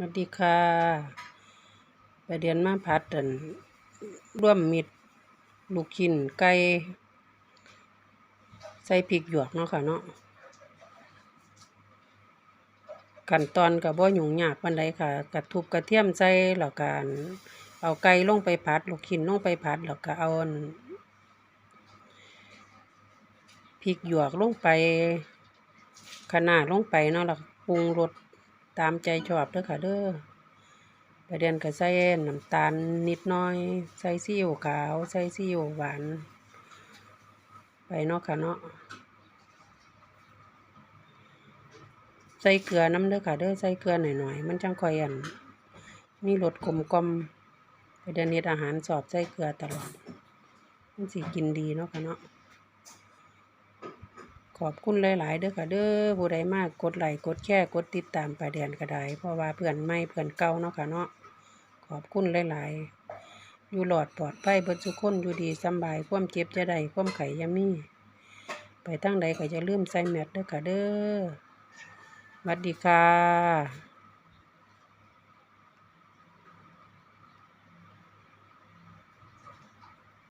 สวัสดีค่ะไปเรียนมาพัดอันร่วมมิตรลูกชิ้นไก่ใส่พริกหยวกเนาะค่ะเนาะขั้นตอนก็บ่ยุ่งยากปานใดค่ะกระทุบกระเทียมใส่แล้วก็อั่นเอาไก่ลงไปผัด ลูกชิ้นลงไปผัดแล้วก็เอาพริกหยวกลงไปคะน้าลงไปเนาะแล้วก็ปรุงรส ตามใจชอบเด้อค่ะเด้อไปเรียนก็ใส่น้ำตาลนิดน่อย ใส่ซีอิ๊วขาว ใส่ซีอิ๊วหวาน ไปเนาะค่ะเนาะ ใส่เกลือน้ำเด้อค่ะเด้อ ใส่เกลือหน่อยๆ มันจังค่อยอัน มีรสกลมกลมไปเรียนเฮ็ดอาหารสอบใส่เกลือตลอด มันสิกินดีเนาะค่ะเนาะ ขอบคุณหลาย ๆ เด้อค่ะเด้อผู้ใดมากกดไลค์กดแชร์กดติดตามไปเดนก็ได้เพราะว่าเพื่อนใหม่เพื่อนเก่าเนาะค่ะเนาะขอบคุณหลาย ๆ อยู่หลอดปลอดภัยเบิดทุกคนอยู่ดีสบาย ความเจ็บจะได้ความไข่ยามีไปทางใดก็จะลืมใส่แมทเด้อค่ะเด้อสวัสดีค่ะ